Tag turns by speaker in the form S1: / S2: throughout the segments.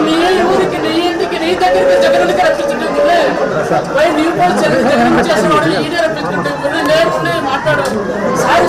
S1: నీ ఊరికి నీ ఇంటికి నీ దగ్గరికి జగన్కి నీవు కూడా జగన్ జగన్ చేసిన ఈయన మాట్లాడు సారి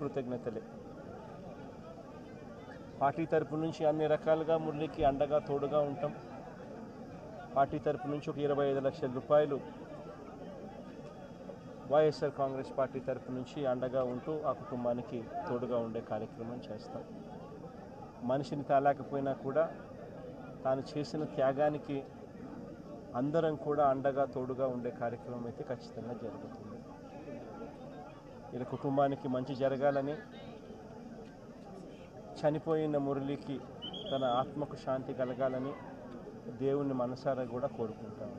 S2: కృతజ్ఞతలే. పార్టీ తరపు నుంచి అన్ని రకాలుగా మురళికి అండగా తోడుగా ఉంటాం. పార్టీ తరపు నుంచి ఒక ఇరవై ఐదు లక్షల రూపాయలు వైఎస్ఆర్ కాంగ్రెస్ పార్టీ తరపు నుంచి అండగా ఉంటూ ఆ కుటుంబానికి తోడుగా ఉండే కార్యక్రమం చేస్తాం. మనిషిని తాలేకపోయినా కూడా తాను చేసిన త్యాగానికి అందరం కూడా అండగా తోడుగా ఉండే కార్యక్రమం అయితే ఖచ్చితంగా జరుగుతుంది. ఇలా కుటుంబానికి మంచి జరగాలని చనిపోయిన మురళికి తన ఆత్మకు శాంతి కలగాలని దేవుణ్ణి మనసారా కూడా కోరుకుంటాను